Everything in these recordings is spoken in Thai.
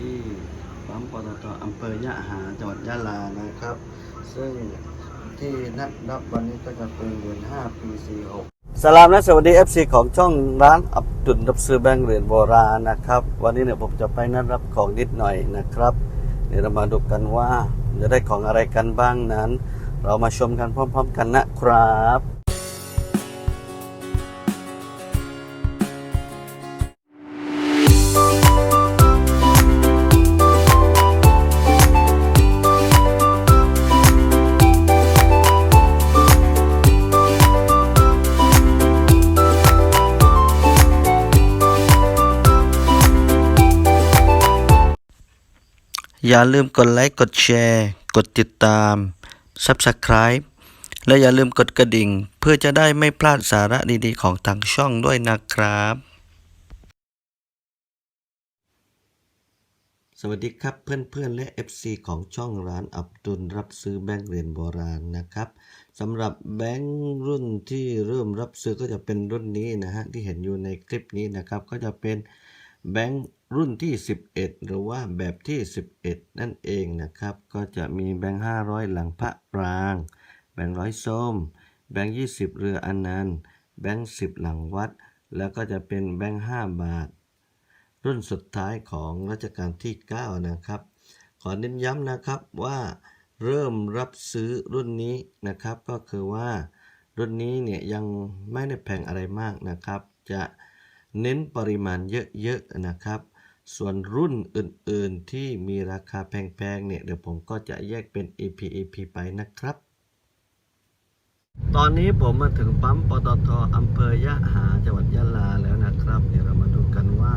ที่ปั๊มปตทอำเภอยะหาจังหวัดยะลานะครับ ซึ่งที่นัดรับวันนี้ก็จะเป็นเดือน5ปี46สลามและสวัสดี FC ของช่องร้านอับดุลรับซื้อแบงก์เหรียญโบราณนะครับ วันนี้เนี่ยผมจะไปนัดรับของนิดหน่อยนะครับ เดี๋ยวเรามาดูกันว่าจะได้ของอะไรกันบ้างนั้น เรามาชมกันพร้อม ๆ กันนะครับ อย่าลืมกดไลค์ กดแชร์ กดติดตาม Subscribe และอย่าลืมกดกระดิ่ง เพื่อจะได้ไม่พลาดสาระดีๆ ของทางช่องด้วยนะครับ สวัสดีครับเพื่อนๆและ FC ของช่องร้านอับดุลรับซื้อแบงก์เหรียญโบราณนะครับสำหรับแบงก์รุ่นที่เริ่มรับซื้อก็จะเป็นรุ่นนี้นะฮะที่เห็นอยู่ในคลิปนี้นะครับก็จะเป็นแบงก์ รุ่นที่ 11 หรือว่าแบบที่ 11 นั่นเองนะครับ ก็จะมีแบงก์500 หลังพระปราง แบงก์ร้อยส้ม แบงก์20 เรืออนันต์ แบงก์10 หลังวัด แล้วก็จะเป็นแบงก์5บาท รุ่นสุดท้ายของรัชกาลที่ 9 นะครับ ขอเน้นย้ำนะครับว่าเริ่มรับซื้อรุ่นนี้นะครับ ก็คือว่ารุ่นนี้เนี่ยยังไม่ได้แพงอะไรมากนะครับ จะเน้นปริมาณเยอะๆนะครับ ส่วนรุ่นอื่นๆที่มีราคาแพงๆเนี่ยเดี๋ยวผมก็จะแยกเป็น EP EP ไปนะครับ ตอนนี้ผมมาถึงปั๊มปตทอำเภอยะหาจังหวัดยะลาแล้วนะครับ เดี๋ยวเรามาดูกันว่า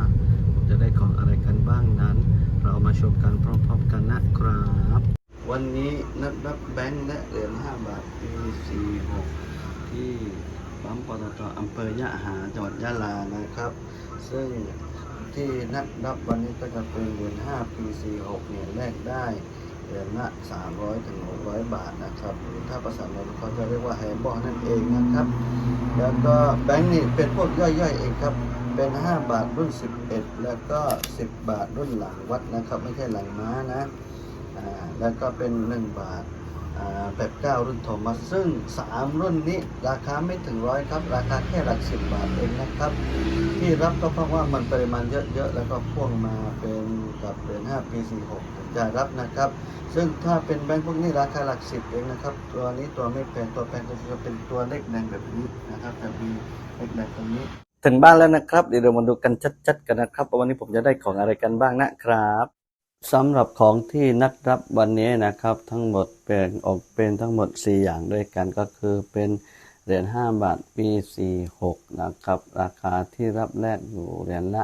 ผมจะได้ของอะไรกันบ้างนั้น เรามาชมกันพร้อมๆกันนะครับ วันนี้นัดรับแบงค์และเหรียญ5บาทปี46ที่ปั๊มปตทอำเภอยะหาจังหวัดยะลานะครับ ซึ่ง ที่นัดรับวันนี้ก็จะเป็นเหรียญ5ปี46เนี่ยแลกได้เหรียญละ300ถึง600บาทนะครับหรือถ้าภาษาเราเขาจะเรียกว่าแฮบอนั่นเองนะครับ แล้วก็แบงค์นี่เป็นพวกย่อยๆเองครับเป็น 5 บาทรุ่น 11 แล้วก็ 10 บาทรุ่นหลังวัดนะครับ ไม่ใช่หลังม้านะ อ่า แล้วก็เป็น 1 บาทอ่า แบบ9รุ่นโทมัสซึ่ง 3 รุ่นนี้ราคาไม่ถึงร้อยครับ ราคาแค่หลัก10บาทเองนะครับ ที่รับก็เพราะว่ามันปริมาณเยอะๆ แล้วก็พ่วงมาเป็นกับเหรียญ5ปี 46ผมจะรับนะครับ ซึ่งถ้าเป็นแบงค์พวกนี้ราคาหลักสิบเองนะครับ ตัวนี้ตัวไม่แพงตัวแพงก็จะเป็นตัวเลขแดงแบบนี้นะครับจะมีเลขแดงตรงนี้ถึงบ้านแล้วนะครับเดี๋ยวเรามาดูกันชัดๆกันนะครับว่าวันนี้ผมจะได้ของอะไรกันบ้างนะครับ สำหรับของที่นัดรับวันนี้นะครับ ทั้งหมดเป็นออกเป็นทั้งหมด 4 อย่างด้วยกันก็คือเป็นเหรียญ5บาทปี 46 นะครับ ราคาที่รับแลกอยู่เหรียญละ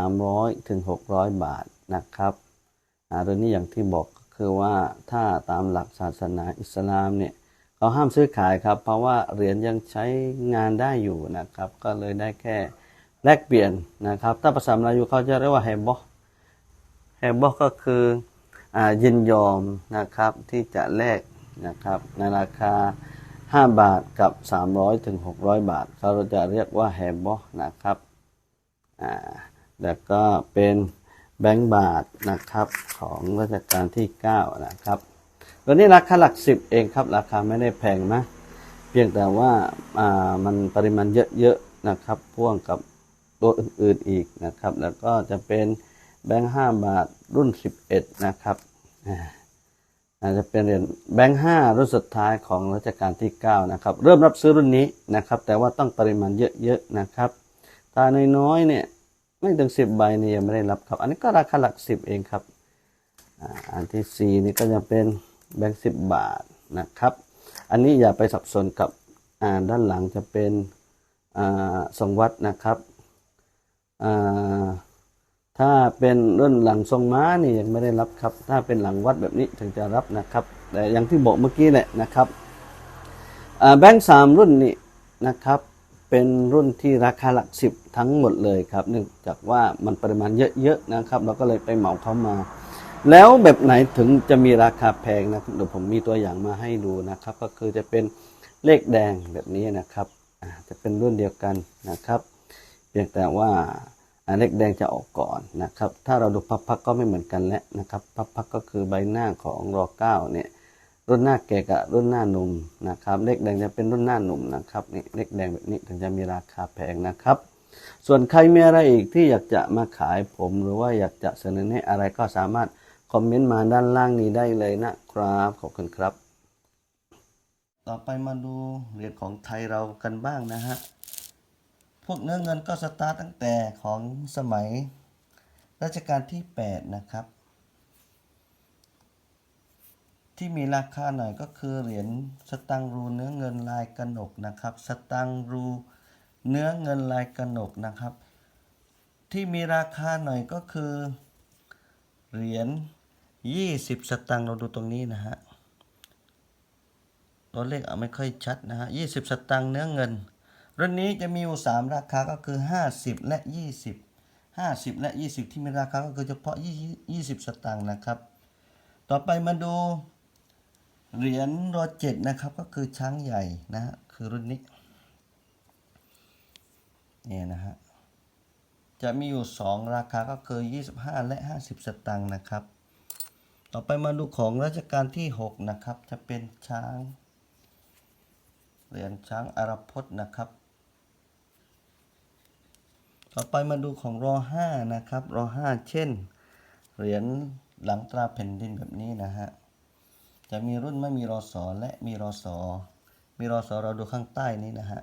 300ถึง600 บาทนะครับอ่าเรื่องนี้อย่างที่บอกก็คือว่าถ้าตามหลักศาสนาอิสลามเนี่ยเขาห้ามซื้อขายครับ เพราะว่าเหรียญยังใช้งานได้อยู่นะครับ ก็เลยได้แค่แลกเปลี่ยนนะครับ ถ้าภาษามลายูเขาจะเรียกว่าแฮบอ แฮบอกก็คืออยินยอมนะครับที่จะแลกนะครับในราคา 5 บาทกับ 300ถึง600 บาท เขาจะเรียกว่าแฮบอกนะครับแล้วก็เป็นแบงก์บาทนะครับของรัชกาลที่ 9 นะครับ ตัวนี้ราคาหลัก 10 เองครับ ราคาไม่ได้แพงนะเพียงแต่ว่ามันปริมาณเยอะๆนะครับพ่วงกับตัวอื่นๆอีกนะครับ แล้วก็จะเป็น แบงค์5บาทรุ่น11นะครับอาจจะเป็นเหรียญแบงค์ห้ารุ่นสุดท้ายของรัชกาลที่9นะครับ เริ่มรับซื้อรุ่นนี้นะครับ แต่ว่าต้องปริมาณเยอะๆนะครับ ตาน้อยๆเนี่ยไม่ถึง10ใบเนี่ยยังไม่ได้รับครับ อันนี้ก็ราคาหลัก10เองครับอันที่4นี่ก็จะเป็นแบงค์10บาทนะครับ อันนี้อย่าไปสับสนกับด้านหลังจะเป็นอ่าทรงวัดนะครับอ่า ถ้าเป็นรุ่นหลังทรงม้านี่ยังไม่ได้รับครับ ถ้าเป็นหลังวัดแบบนี้ถึงจะรับนะครับ แต่อย่างที่บอกเมื่อกี้แหละนะครับแบงค์สามรุ่นนี้นะครับ เป็นรุ่นที่ราคาหลักสิบทั้งหมดเลยครับ เนื่องจากว่ามันปริมาณเยอะๆนะครับ เราก็เลยไปเหมาเข้ามา แล้วแบบไหนถึงจะมีราคาแพงนะเดี๋ยวผมมีตัวอย่างมาให้ดูนะครับ ก็คือจะเป็นเลขแดงแบบนี้นะครับจะเป็นรุ่นเดียวกันนะครับเพียงแต่ว่า เลขแดงจะออกก่อนนะครับ ถ้าเราดูพับพักก็ไม่เหมือนกันแล้วนะครับพับพักก็คือใบหน้าของรอเก้าเนี่ยรุ่นหน้าแก่กับรุ่นหน้าหนุ่มนะครับ เลขแดงจะเป็นรุ่นหน้าหนุ่มนะครับนี่เลขแดงแบบนี้ถึงจะมีราคาแพงนะครับ ส่วนใครมีอะไรอีกที่อยากจะมาขายผมหรือว่าอยากจะเสนอให้อะไรก็สามารถคอมเมนต์มาด้านล่างนี้ได้เลยนะครับขอบคุณครับ ต่อไปมาดูเหรียญของไทยเรากันบ้างนะฮะ วกเนื้อเงินก็สตาร์ตตั้งแต่ของสมัยรัชกาลที่ 8 นะครับ ที่มีราคาหน่อยก็คือเหรียญสตังรูเนื้อเงินลายกระหนกนะครับ สตังรูเนื้อเงินลายกระหนกนะครับ ที่มีราคาหน่อยก็คือเหรียญ20 สตังเราดูตรงนี้นะฮะตัวเลขอาไม่ค่อยชัดนะฮะ20 สตังเนื้อเงิน รุ่นนี้จะมีอยู่ 3 ราคาก็คือ 50 และ 20 50 และ 20 ที่มีราคาก็คือเฉพาะ 20 สตังค์นะครับ ต่อไปมาดูเหรียญรอเจ็ดนะครับก็คือช้างใหญ่นะฮะคือรุ่นนี้เนี่ยนะฮะจะมีอยู่ 2 ราคาก็คือ 25 และ 50 สตังค์นะครับ ต่อไปมาดูของรัชกาลที่ 6 นะครับ จะเป็นช้าง เหรียญช้างอารพจน์นะครับ ต่อไปมาดูของรอห้านะครับรอห้าเช่น เหรียญหลังตราแผ่นดินแบบนี้นะฮะ จะมีรุ่นไม่มีรอสอและมีรอสอมีรอสอเราดูข้างใต้นี้นะฮะ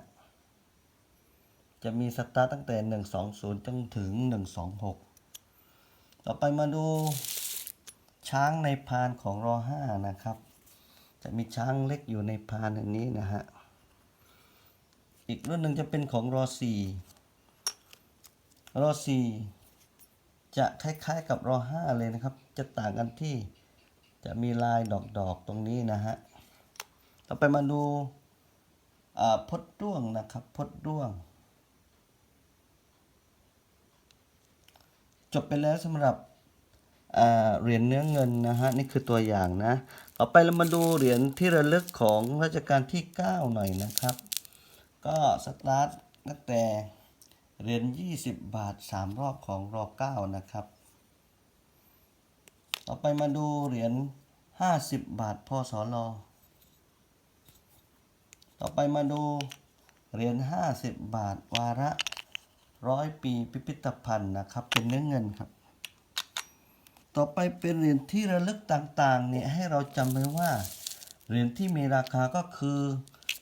จะมีสตาร์ตตั้งแต่ 120 จนถึง 126 ต่อไปมาดูช้างในพานของรอห้านะครับ จะมีช้างเล็กอยู่ในพานอันนี้นะฮะ อีกรุ่นหนึ่งจะเป็นของรอสี่ รอสี่จะคล้ายๆกับรอห้าเลยนะครับ จะต่างกันที่จะมีลายดอกๆตรงนี้นะฮะ ต่อไปมาดูาพดด้วงนะครับพดด้วง จบไปแล้วสำหรับเหรียญเนื้อเงินนะฮะนี่คือตัวอย่างนะ ต่อไปเรามาดูเหรียญที่ระลึกของรัชกาลที่ 9 หน่อยนะครับ ก็สตาร์ทตั้งแต่ เหรียญ20 บาท 3 รอบของรอ9นะครับ ต่อไปมาดูเหรียญ50 บาทพศลต่อไปมาดูเหรียญ50 บาท วาระร้อยปีพิพิธภัณฑ์นะครับ เป็นเนื้อเงินครับ ต่อไปเป็นเหรียญที่ระลึกต่างๆเนี่ยให้เราจำไว้ว่าเหรียญที่มีราคาก็คือ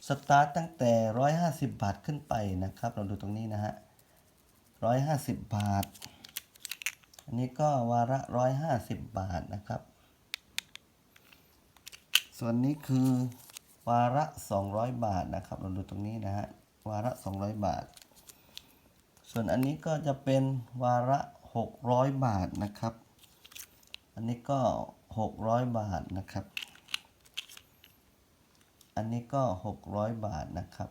สตาร์ตตั้งแต่ 150 บาทขึ้นไปนะครับ เราดูตรงนี้นะฮะ 150บาท อันนี้ก็วาระ150บาทนะครับ ส่วนนี้คือวาระ200บาทนะครับเราดูตรงนี้นะฮะวาระ200บาท ส่วนอันนี้ก็จะเป็นวาระ600บาทนะครับ อันนี้ก็600บาทนะครับ อันนี้ก็600บาทนะครับ